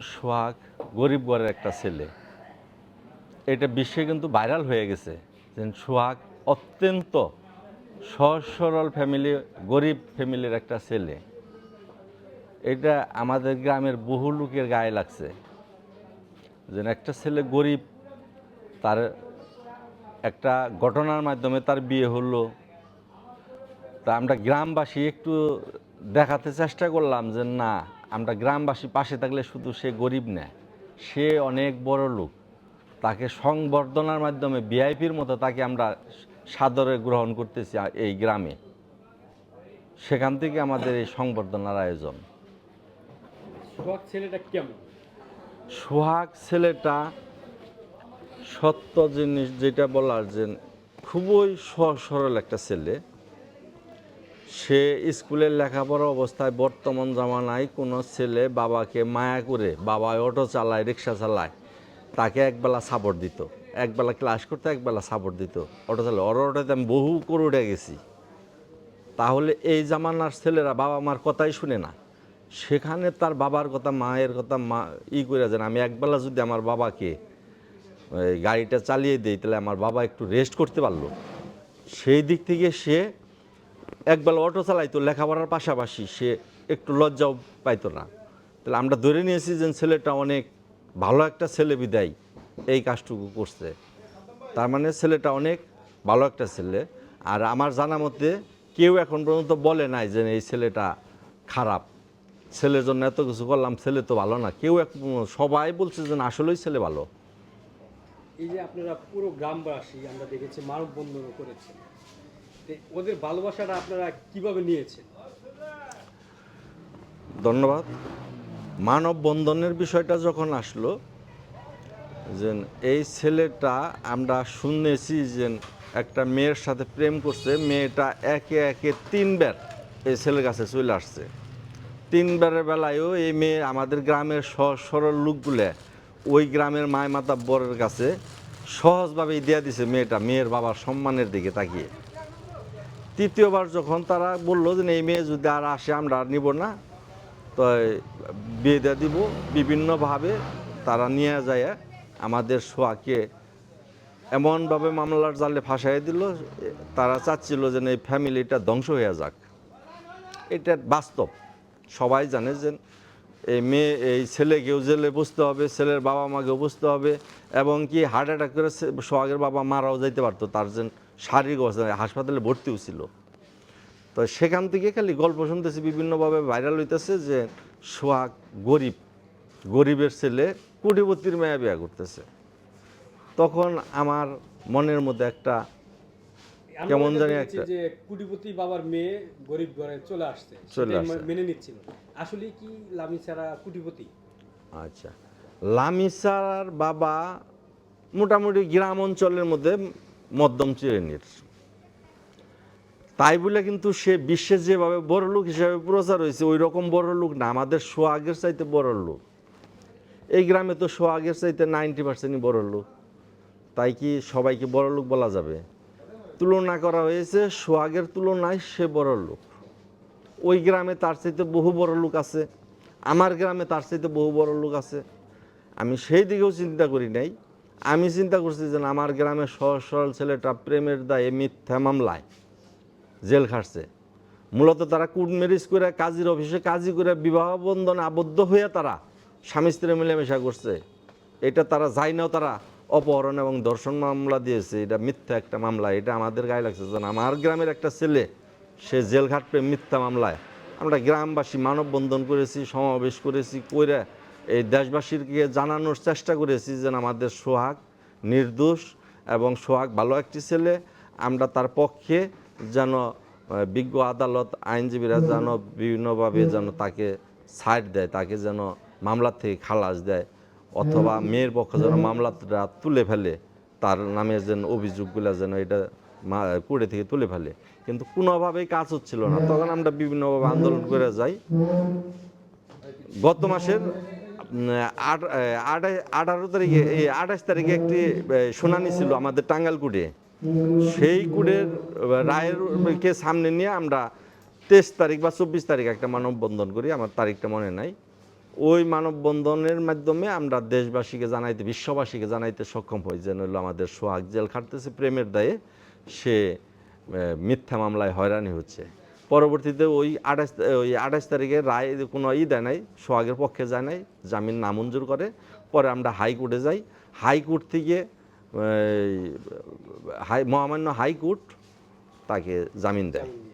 সোহাগ, গরিব ঘরের একটা ছেলে। এটা বিশ্বে কিন্তু ভাইরাল হয়ে গেছে যে সোহাগ অত্যন্ত সহজ সরল ফ্যামিলি গরিব ফ্যামিলির একটা ছেলে। এটা আমাদের গ্রামের বহু লোকের গায়ে লাগছে। যে একটা ছেলে গরিব, তার একটা ঘটনার মাধ্যমে তার বিয়ে হলো। তা আমরা গ্রামবাসী একটু দেখাতে চেষ্টা করলাম যে না আমরা গ্রামবাসী পাশে থাকলে শুধু সে গরিব না সে অনেক বড় লোক। তাকে সংবর্ধনার মাধ্যমে ভিআইপির মতো তাকে আমরা সাদরে গ্রহণ করতেছি এই গ্রামে। সেখান থেকে আমাদের এই সংবর্ধনার আয়োজন। সোহাগ ছেলেটা কেমন? সোহাগ ছেলেটা সত্য জিনিস যেটা বলার যে খুবই সরল একটা ছেলে। সে স্কুলের লেখাপড়া অবস্থায় বর্তমান জামানায় কোনো ছেলে বাবাকে মায়া করে বাবা অটো চালায়, রিক্সা চালায়, তাকে একবেলা সাপোর্ট দিত। একবেলা ক্লাস করতে একবেলা সাপোর্ট দিত। অটো চালায়। ওর অটোতে আমি বহু করে উঠে গেছি। তাহলে এই জামানার ছেলেরা বাবা মার কথাই শুনে না। সেখানে তার বাবার কথা, মায়ের কথা, মা ই করে যেন আমি একবেলা যদি আমার বাবাকে গাড়িটা চালিয়ে দিই, তাহলে আমার বাবা একটু রেস্ট করতে পারল। সেই দিক থেকে সে একবেলা অটো চালাইতো, লেখাপড়ার পাশাপাশি সে একটু লজ্জাও পাইতো না। তাহলে আমরা ধরে নিয়েছি যে ছেলেটা অনেক ভালো একটা ছেলে বিদায় এই কাজটুকু করছে। তার মানে ছেলেটা অনেক ভালো একটা ছেলে। আর আমার জানা মতে কেউ এখন পর্যন্ত বলে নাই যে এই ছেলেটা খারাপ। ছেলের জন্য এত কিছু করলাম, ছেলে তো ভালো না। কেউ এক সবাই বলছে যে আসলেই ছেলে ভালো। এই যে আপনারা পুরো গ্রামবাসী আমরা দেখেছি মানববন্ধনও করেছেন। ওদের ভালোবাসাটা আপনারা কীভাবে নিয়েছেন? ধন্যবাদ। মানববন্ধনের বিষয়টা যখন আসলো, যে এই ছেলেটা আমরা শুনেছি যে একটা মেয়ের সাথে প্রেম করছে, মেয়েটা একে একে তিনবার এই ছেলের কাছে চলে আসছে। তিনবারের বেলায়ও এই মেয়ে আমাদের গ্রামের সহজ সরল লোকগুলো ওই গ্রামের মায় মাতা বরের কাছে সহজভাবেই দিয়ে দিছে মেয়েটা, মেয়ের বাবার সম্মানের দিকে তাকিয়ে। তৃতীয়বার যখন তারা বলল যে এই মেয়ে যদি আর আসে, আমরা আর নিব না। তো বিয়ে দিব। বিভিন্নভাবে তারা নিয়ে যায় আমাদের সোয়াকে এমনভাবে মামলার জালে ফাঁসাই দিল। তারা চাচ্ছিল যে এই ফ্যামিলিটা ধ্বংস হয়ে যাক। এটা বাস্তব। সবাই জানে যে, এই মেয়ে, এই ছেলেকেও জেলে বুঝতে হবে, ছেলের বাবা মাকেও বুঝতে হবে এবং কি হার্ট অ্যাটাক করে সোহাগের বাবা মারাও যাইতে পারতো। তার যে শারীরিক অবস্থা হাসপাতালে ভর্তি ছিল। তো সেখান থেকে খালি গল্প শুনতেছি বিভিন্নভাবে ভাইরাল হইতেছে যে সোহাগ গরিব গরিবের ছেলে কোটিপতির মেয়ে বিয়া করতেছে। তখন আমার মনের মধ্যে একটা কেমন জানি একটা- যে কুটিপতি বাবার মেয়ে গরিব ঘরে চলে আসছে চলে আসছে। মেনে নিচ্ছিল। আসলে কি লামি ছাড়া কুটিপতি? আচ্ছা। লামিসার বাবা মোটামুটি গ্রাম অঞ্চলের মধ্যে মধ্যম শ্রেণির। তাই বলে কিন্তু সে বিশ্বে যেভাবে বড় লোক হিসাবে প্রচার হয়েছে ওই রকম বড় লোক না, আমাদের সোহাগের চাইতে বড় লোক। এই গ্রামে তো সোহাগের চাইতে নাইনটি পার্সেন্টই বড় লোক। তাই কি সবাইকে বড় লোক বলা যাবে? তুলনা করা হয়েছে সোহাগের তুলনায় সে বড় লোক। ওই গ্রামে তার চাইতে বহু বড় লোক আছে, আমার গ্রামে তার চাইতে বহু বড় লোক আছে। আমি সেই দিকেও চিন্তা করি নাই। আমি চিন্তা করছি যে আমার গ্রামের সহজ সরল ছেলেটা প্রেমের দায়ে মিথ্যা মামলায় জেল খাটছে। মূলত তারা কুট ম্যারেজ করে কাজীর অফিসে কাজী করে বিবাহ বন্ধনে আবদ্ধ হয়ে তারা স্বামী স্ত্রী মিলেমিশা করছে। এটা তারা যাই নাও তারা অপহরণ এবং দর্শন মামলা দিয়েছে। এটা মিথ্যা একটা মামলা। এটা আমাদের গায়ে লাগছে যে না, আমার গ্রামের একটা ছেলে সে জেল খাটবে মিথ্যা মামলায়। আমরা গ্রামবাসী মানববন্ধন করেছি সমাবেশ করেছি করে এই দেশবাসীকে জানানোর চেষ্টা করেছি যে আমাদের সোহাগ নির্দোষ এবং সোহাগ ভালো একটি ছেলে। আমরা তার পক্ষে যেন বিজ্ঞ আদালত আইনজীবীরা যেন বিভিন্নভাবে যেন তাকে ছাড় দেয় তাকে যেন মামলা থেকে খালাস দেয় অথবা মেয়ের পক্ষে যেন মামলাটা তুলে ফেলে তার নামে যেন অভিযোগগুলো যেন এটা কোর্টে থেকে তুলে ফেলে। কিন্তু কোনোভাবেই কাজ হচ্ছিল না। তখন আমরা বিভিন্নভাবে আন্দোলন করে যাই। গত মাসের আঠারো তারিখে আঠাশ তারিখে একটি শুনানি ছিল আমাদের টাঙ্গাল কুটে। সেই কুটের রায়ের কে সামনে নিয়ে আমরা তেইশ তারিখ বা চব্বিশ তারিখ একটা মানববন্ধন করি, আমার তারিখটা মনে নাই। ওই মানববন্ধনের মাধ্যমে আমরা দেশবাসীকে জানাইতে, বিশ্ববাসীকে জানাইতে সক্ষম হই যে হলো আমাদের সোহাগ জেল খাটতেছে প্রেমের দায়ে, সে মিথ্যা মামলায় হয়রানি হচ্ছে। পরবর্তীতে ওই আঠাশ ওই আঠাশ তারিখে রায় কোনো ই দেয় নাই, সোহাগের পক্ষে যায় নাই, জামিন নামঞ্জুর করে, পরে আমরা হাইকোর্টে যাই। হাইকোর্ট থেকে হাই, মহামান্য হাইকোর্ট তাকে জামিন দেয়।